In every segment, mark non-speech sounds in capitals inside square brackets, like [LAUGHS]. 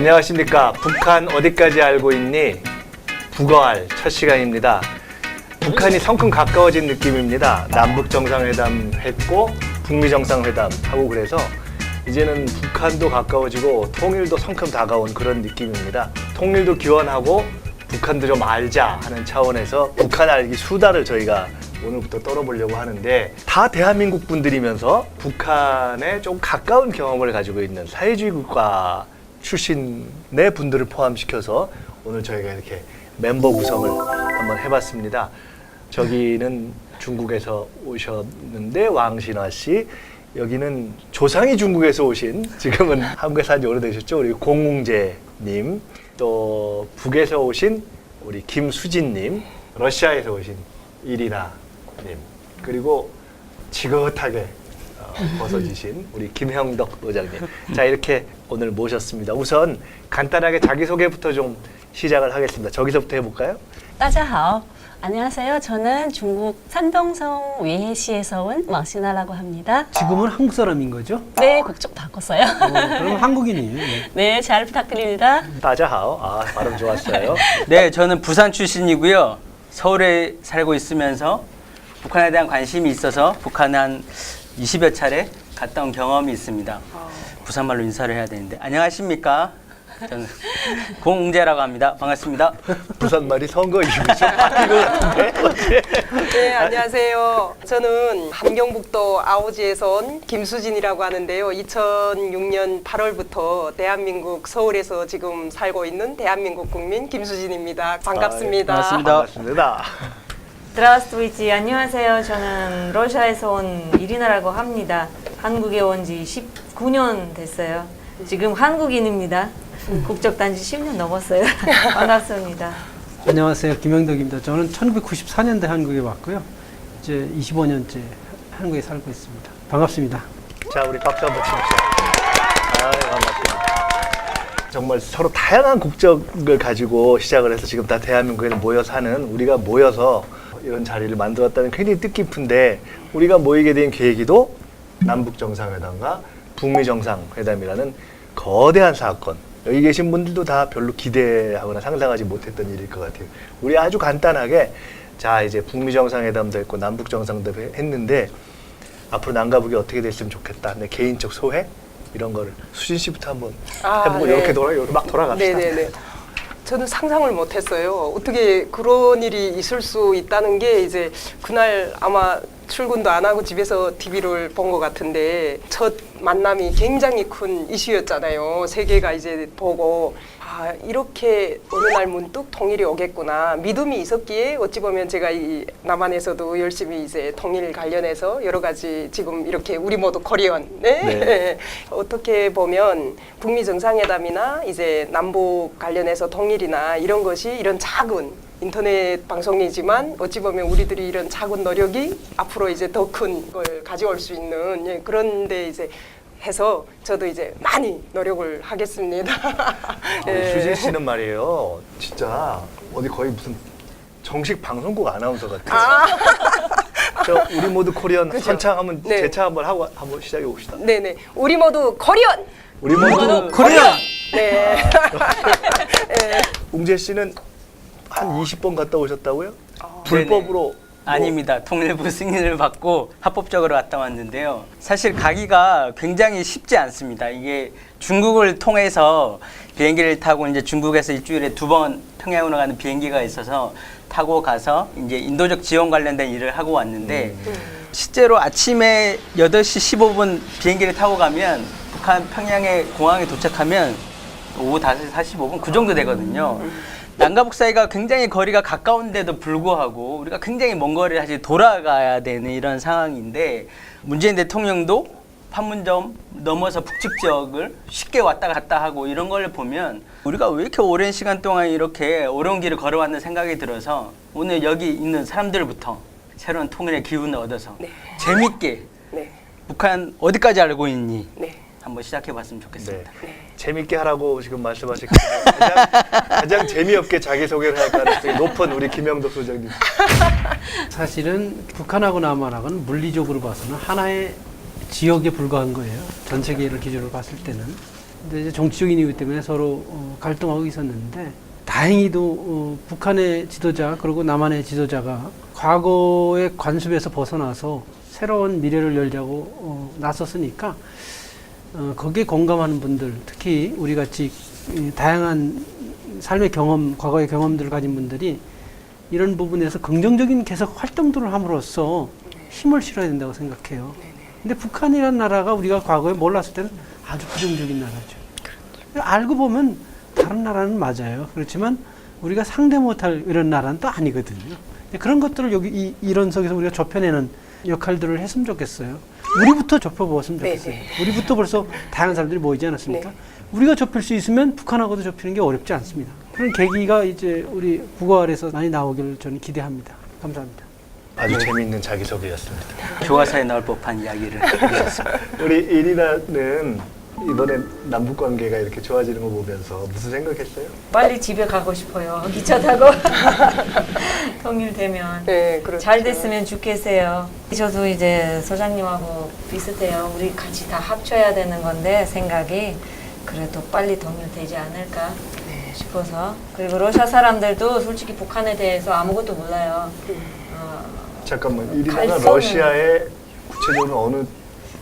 안녕하십니까. 북한 어디까지 알고 있니? 북어할 첫 시간입니다. 북한이 성큼 가까워진 느낌입니다. 남북 정상회담 했고 북미 정상회담 하고 그래서 이제는 북한도 가까워지고 통일도 성큼 다가온 그런 느낌입니다. 통일도 기원하고 북한도 좀 알자 하는 차원에서 북한 알기 수다를 저희가 오늘부터 떨어보려고 하는데 다 대한민국 분들이면서 북한에 좀 가까운 경험을 가지고 있는 사회주의 국가 출신의 분들을 포함시켜서 오늘 저희가 이렇게 멤버 구성을 한번 해봤습니다. 저기는 중국에서 오셨는데 왕신화 씨, 여기는 조상이 중국에서 오신 지금은 [LAUGHS] 한국에 산지 오래되셨죠 우리 공웅재님, 또 북에서 오신 우리 김수진님, 러시아에서 오신 이리나님, 그리고 지긋하게 어, [LAUGHS] 벗어지신 우리 김형덕 의장님. 자 이렇게 오늘 모셨습니다. 우선 간단하게 자기소개부터 좀 시작을 하겠습니다. 저기서부터 해볼까요? 따자하오. 안녕하세요. 저는 중국 산동성 외해시에서 온 왕신아라고 합니다. 지금은 한국 사람인 거죠? 네, 국적 바꿨어요. 어, 그럼 한국인이에요. 네. [LAUGHS] 네, 잘 부탁드립니다. 따자하오. 아, 발음 좋았어요. [LAUGHS] 네, 저는 부산 출신이고요. 서울에 살고 있으면서 북한에 대한 관심이 있어서 북한 한 20여 차례 갔던 경험이 있습니다. 어. 부산말로 인사를 해야 되는데 안녕하십니까? 저는 공재라고 합니다. 반갑습니다. 부산말이 선거이죠? [LAUGHS] 네, 안녕하세요. 저는 함경북도 아오지에서 온 김수진이라고 하는데요. 2006년 8월부터 대한민국 서울에서 지금 살고 있는 대한민국 국민 김수진입니다. 반갑습니다. 아, 예, 반갑습니다. 반갑습니다. 드라스트위치 안녕하세요. 저는 러시아에서 온 이리나라고 합니다. 한국에 온 지 19년 됐어요. 지금 한국인입니다. 국적 단지 10년 넘었어요. [LAUGHS] 반갑습니다. 안녕하세요. 김영덕입니다. 저는 1994년대 한국에 왔고요. 이제 25년째 한국에 살고 있습니다. 반갑습니다. 자 우리 박수 한번 칩시다. 아 반갑습니다. 정말 서로 다양한 국적을 가지고 시작을 해서 지금 다 대한민국에 모여 사는 우리가 모여서 이런 자리를 만들었다는 굉장히 뜻깊은데 우리가 모이게 된 계기도 남북 정상회담과 북미 정상회담이라는 거대한 사건. 여기 계신 분들도 다 별로 기대하거나 상상하지 못했던 일일 것 같아요. 우리 아주 간단하게 자 이제 북미 정상회담도 했고 남북 정상도 했는데 앞으로 남가북이 어떻게 됐으면 좋겠다. 내 개인적 소회 이런 거를 수진 씨부터 한번 아, 해보고 네. 이렇게 돌아 이렇게 막 돌아갑시다. 네네네. 저는 상상을 못했어요. 어떻게 그런 일이 있을 수 있다는 게 이제 그날 아마 출근도 안 하고 집에서 TV를 본 것 같은데 첫 만남이 굉장히 큰 이슈였잖아요. 세계가 이제 보고 아 이렇게 어느 날 문득 통일이 오겠구나 믿음이 있었기에 어찌 보면 제가 이 남한에서도 열심히 이제 통일 관련해서 여러 가지 지금 이렇게 우리 모두 코리언 네? 네. [LAUGHS] 어떻게 보면 북미 정상회담이나 이제 남북 관련해서 통일이나 이런 것이 이런 작은 인터넷 방송이지만 어찌 보면 우리들이 이런 작은 노력이 앞으로 이제 더 큰 걸 가져올 수 있는 예, 그런데 이제 해서 저도 이제 많이 노력을 하겠습니다. [LAUGHS] 예. 수진 씨는 말이에요. 진짜 어디 거의 무슨 정식 방송국 아나운서 같아요. [LAUGHS] 저 우리 모두 코리안 그죠? 선창 한번 네. 재차 한번 하고 한번 시작해 봅시다. 네네 우리 모두 코리언. 우리 모두 코리안! 네. [LAUGHS] 웅재 씨는 한 20번 갔다 오셨다고요? 아, 불법으로 뭐 아닙니다. 통일부 승인을 받고 합법적으로 갔다 왔는데요. 사실 가기가 굉장히 쉽지 않습니다. 이게 중국을 통해서 비행기를 타고 이제 중국에서 일주일에 두 번 평양으로 가는 비행기가 있어서 타고 가서 이제 인도적 지원 관련된 일을 하고 왔는데 실제로 아침에 8시 15분 비행기를 타고 가면 북한 평양의 공항에 도착하면 오후 5시 45분 그 정도 되거든요. 남가북 사이가 굉장히 거리가 가까운데도 불구하고 우리가 굉장히 먼 거리를 사실 돌아가야 되는 이런 상황인데 문재인 대통령도 판문점 넘어서 북측 지역을 쉽게 왔다 갔다 하고 이런 걸 보면 우리가 왜 이렇게 오랜 시간 동안 이렇게 어려운 길을 걸어왔는 생각이 들어서 오늘 여기 있는 사람들부터 새로운 통일의 기운을 얻어서 네. 재밌게 네. 북한 어디까지 알고 있니 네. 한번 시작해 봤으면 네. 좋겠습니다. 재밌게 하라고 지금 말씀하실 때 가장, 가장 재미없게 자기 소개를 할 가능성이 높은 우리 김영덕 소장님. 사실은 북한하고 남한하고는 물리적으로 봐서는 하나의 지역에 불과한 거예요. 전 세계를 기준으로 봤을 때는. 근데 이제 정치적인 이유 때문에 서로 어, 갈등하고 있었는데 다행히도 어, 북한의 지도자 그리고 남한의 지도자가 과거의 관습에서 벗어나서 새로운 미래를 열자고 어, 나섰으니까 어, 거기에 공감하는 분들 특히 우리 같이 이 다양한 삶의 경험, 과거의 경험들을 가진 분들이 이런 부분에서 긍정적인 계속 활동들을 함으로써 힘을 실어야 된다고 생각해요. 근데 북한이라는 나라가 우리가 과거에 몰랐을 때는 아주 부정적인 나라죠. 알고 보면 다른 나라는 맞아요. 그렇지만 우리가 상대 못할 이런 나라는 또 아니거든요. 그런 것들을 여기 이, 이런 속에서 우리가 좁혀내는 역할들을 했으면 좋겠어요. 우리부터 좁혀보았으면 네, 좋겠어요. 네. 우리부터 벌써 다양한 사람들이 모이지 않았습니까? 네. 우리가 좁힐 수 있으면 북한하고도 좁히는 게 어렵지 않습니다. 그런 계기가 이제 우리 국어알에서 많이 나오기를 저는 기대합니다. 감사합니다. 아주 재미있는 자기소개였습니다. 교과서에 나올 법한 이야기를 해주셨습니다. [LAUGHS] 우리 이리나는 이번에 남북 관계가 이렇게 좋아지는 거 보면서 무슨 생각했어요? 빨리 집에 가고 싶어요. [LAUGHS] 기차 타고 [LAUGHS] 통일되면 네, 그렇죠. 잘 됐으면 좋겠어요. 저도 이제 소장님하고 비슷해요. 우리 같이 다 합쳐야 되는 건데 생각이 그래도 빨리 통일되지 않을까 싶어서 그리고 러시아 사람들도 솔직히 북한에 대해서 아무것도 몰라요. 어, 잠깐만 이리나가 갈성은- 러시아의 구체적으로 어느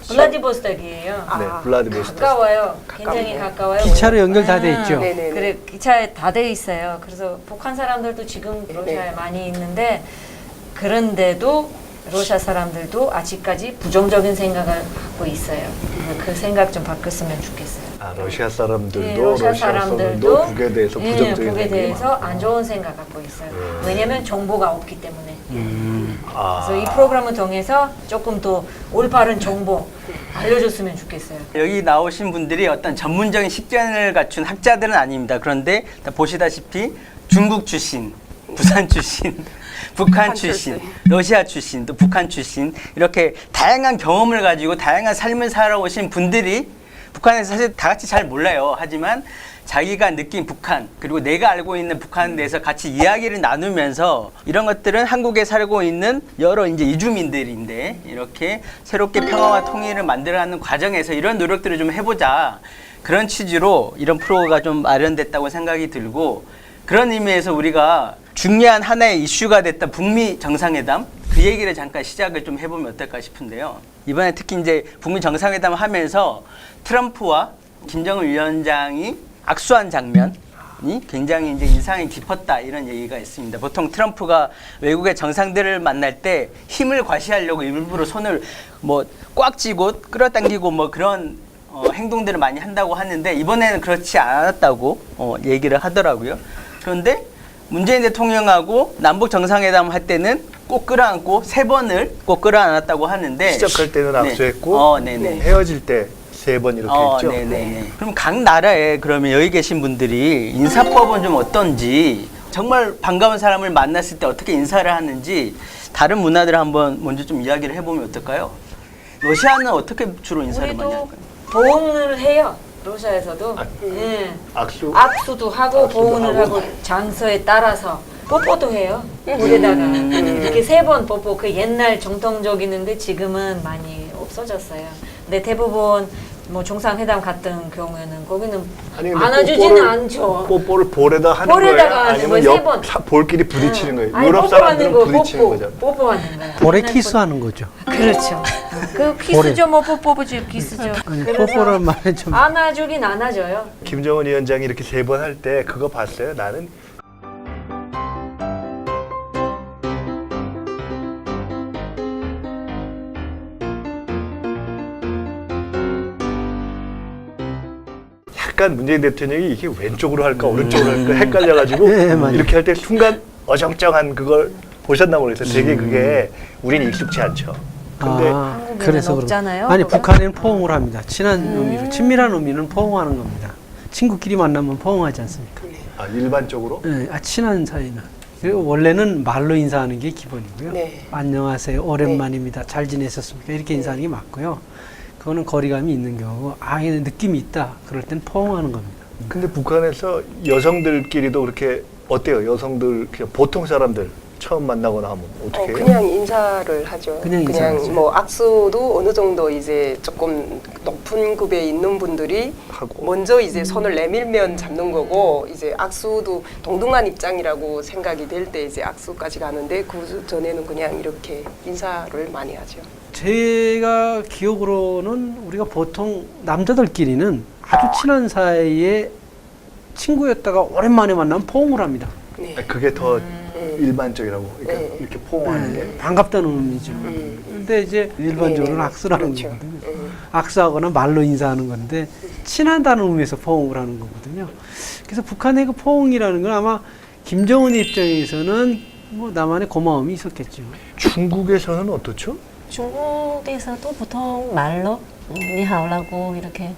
블라디보스톡이에요. 네, 아, 블라디보스토크. 가까워요. 굉장히 가깝네요. 가까워요. 기차로 연결 다돼 음, 있죠. 네네네. 그래 기차에 다 돼 있어요. 그래서 북한 사람들도 지금 러시아에 네. 많이 있는데 그런데도 러시아 사람들도 아직까지 부정적인 생각을 갖고 있어요. 그래서 그 생각 좀 바꿨으면 좋겠어요. 아 러시아 사람들도 네, 러시아, 러시아 사람들도 북에 대해서 예, 부정적인 북에 생각이 대해서 많고. 안 좋은 생각 갖고 있어요. 네. 왜냐하면 정보가 없기 때문에. 아, 그래서 이 프로그램을 통해서 조금 더 올바른 정보 알려줬으면 좋겠어요. 여기 나오신 분들이 어떤 전문적인 식견을 갖춘 학자들은 아닙니다. 그런데 다 보시다시피 중국 출신, 부산 출신, [LAUGHS] 북한 출신. 러시아 출신, 또 북한 출신 이렇게 다양한 경험을 가지고 다양한 삶을 살아오신 분들이 북한에서 사실 다 같이 잘 몰라요. 하지만 자기가 느낀 북한 그리고 내가 알고 있는 북한에 대해서 같이 이야기를 나누면서 이런 것들은 한국에 살고 있는 여러 이제 이주민들인데 이렇게 새롭게 평화와 통일을 만들어가는 과정에서 이런 노력들을 좀 해보자. 그런 취지로 이런 프로가 좀 마련됐다고 생각이 들고 그런 의미에서 우리가 중요한 하나의 이슈가 됐던 북미 정상회담. 그 얘기를 잠깐 시작을 좀 해보면 어떨까 싶은데요. 이번에 특히 이제 북미 정상회담을 하면서 트럼프와 김정은 위원장이 악수한 장면 이 굉장히 이제 인상이 깊었다 이런 얘기가 있습니다. 보통 트럼프가 외국의 정상들을 만날 때 힘을 과시하려고 일부러 손을 뭐 꽉 쥐고 끌어당기고 뭐 그런 어, 행동들을 많이 한다고 하는데 이번에는 그렇지 않았다고 어, 얘기를 하더라고요. 그런데 문재인 대통령하고 남북 정상회담 할 때는 꼭 끌어안고 세 번을 꼭 끌어안았다고 하는데 시작할 때는 네. 악수했고 어, 네네. 헤어질 때 세 번 이렇게 어, 했죠. 네네네. 그럼 각 나라에 그러면 여기 계신 분들이 인사법은 좀 어떤지 정말 반가운 사람을 만났을 때 어떻게 인사를 하는지 다른 문화들을 한번 먼저 좀 이야기를 해보면 어떨까요? 러시아는 어떻게 주로 인사를 많이 우리도 할까요? 보응을 해요. 러시아에서도 아, 예. 악수. 악수도 하고 악수도 보응을 하고. 하고 장소에 따라서 뽀뽀도 해요. 물에다가 이렇게 세 번 뽀뽀 그 옛날 정통적이는데 지금은 많이 없어졌어요. 근데 대부분 뭐 정상회담 같은 경우에는 거기는 아니, 근데 안아주지는 뽀뽀를- 않죠. 뽀뽀를 볼에다 하는 볼에다가 거예요? 하는 아니면 거예요, 세 옆 번. 사- 볼끼리 부딪히는 거예요? 아니, 유럽 뽀뽀하는 사람들은 거, 부딪히는 뽀뽀, 거죠. 뽀뽀하는 거예요. 볼에 키스하는 거죠. 뽀- 그렇죠. 그 키스죠, 뭐 뽀뽀죠, 키스죠. 아니, 뽀뽀란 말은 좀 안아주긴 안아줘요. 김정은 위원장이 이렇게 세 번 할 때 그거 봤어요? 나는 약간 문재인 대통령이 이게 왼쪽으로 할까 오른쪽으로 할까 헷갈려가지고 네, 맞아요. 이렇게 할 때 순간 어정쩡한 그걸 보셨나 모르겠어요. 되게 그게 우린 익숙치 않죠. 근데 아, 한국에는 그래서 그런 없잖아요, 아니 그거. 북한에는 포옹을 합니다. 친한 의미로 친밀한 의미는 포옹하는 겁니다. 친구끼리 만나면 포옹하지 않습니까? 아, 일반적으로 네, 아, 친한 사이는 그리고 원래는 말로 인사하는 게 기본이고요. 네. 안녕하세요, 오랜만입니다. 잘 지내셨습니까? 이렇게 인사하는 게 맞고요. 그거는 거리감이 있는 경우고 아, 얘는 느낌이 있다. 그럴 땐 포옹하는 겁니다. 근데 북한에서 여성들끼리도 그렇게 어때요? 여성들 그냥 보통 사람들 처음 만나거나 하면 어, 어떻게 해요? 그냥 인사를 하죠. 그냥 인사하죠. 뭐 악수도 어느 정도 이제 조금 높은 급에 있는 분들이 하고 먼저 이제 손을 내밀면 잡는 거고 이제 악수도 동등한 입장이라고 생각이 될 때 이제 악수까지 가는데 그 전에는 그냥 이렇게 인사를 많이 하죠. 제가 기억으로는 우리가 보통 남자들끼리는 아주 친한 사이에 친구였다가 오랜만에 만나면 포옹을 합니다. 네. 그게 더 음. 일반적이라고 그러니까 네. 이렇게 포옹하는 게 네, 반갑다는 의미죠. 음. 근데 이제 일반적으로는 네네. 악수를 하는 그렇죠. 거거든요. 음. 악수하거나 말로 인사하는 건데 친하다는 의미에서 포옹을 하는 거거든요. 그래서 북한의 그 포옹이라는 건 아마 김정은의 입장에서는 뭐 나만의 고마움이 있었겠죠. 중국에서는 어떻죠? 중국에서도 보통 말로 음, 니하오라고 이렇게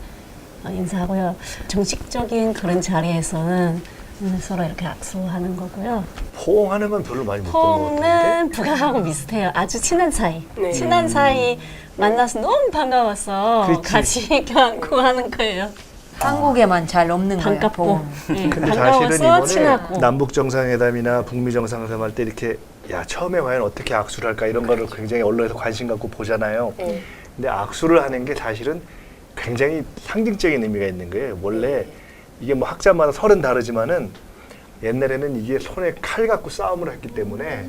어, 인사하고요. 정식적인 그런 자리에서는 음, 서로 이렇게 악수하는 거고요. 포옹하는 건 별로 많이 못 본것 같은데. 퐁은 북한하고 비슷해요. 아주 친한 사이. 네. 친한 사이 만나서 너무 반가워서 그렇지. 같이 [LAUGHS] 껴안고 하는 거예요. 한국에만 잘 없는 거야. 반갑고. 보험. 네, 근데 사실은 반가워서 이번에 친하고. 남북 정상회담이나 북미 정상회담 할 때 이렇게 야 처음에 과연 어떻게 악수를 할까 이런 거를 굉장히 언론에서 관심 갖고 보잖아요. 네. 근데 악수를 하는 게 사실은 굉장히 상징적인 의미가 있는 거예요. 원래 이게 뭐 학자마다 설은 다르지만은 옛날에는 이게 손에 칼 갖고 싸움을 했기 때문에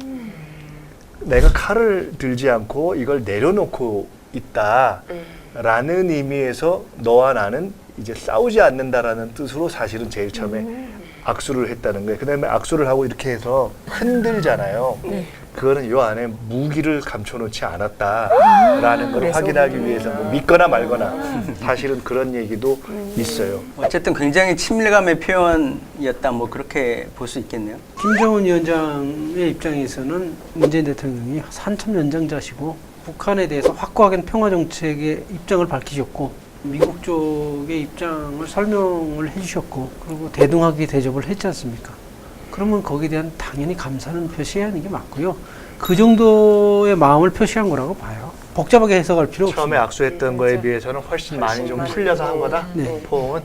내가 칼을 들지 않고 이걸 내려놓고 있다라는 의미에서 너와 나는 이제 싸우지 않는다라는 뜻으로 사실은 제일 처음에 악수를 했다는 거예요. 그다음에 악수를 하고 이렇게 해서 흔들잖아요. 네. 그거는 요 안에 무기를 감춰놓지 않았다라는 걸 그래서? 확인하기 위해서 뭐 믿거나 말거나 사실은 그런 얘기도 있어요. 어쨌든 굉장히 친밀감의 표현이었다 뭐 그렇게 볼 수 있겠네요. 김정은 위원장의 입장에서는 문재인 대통령이 한참 연장자시고 북한에 대해서 확고하게 평화 정책의 입장을 밝히셨고 미국 쪽의 입장을 설명을 해주셨고 그리고 대등하게 대접을 했지 않습니까? 그러면 거기에 대한 당연히 감사는 표시해야 하는 게 맞고요. 그 정도의 마음을 표시한 거라고 봐요. 복잡하게 해석할 필요 처음에 없습니다. 악수했던 거에 비해서는 훨씬 많이 좀 풀려서 한 거다. 네. 포옹은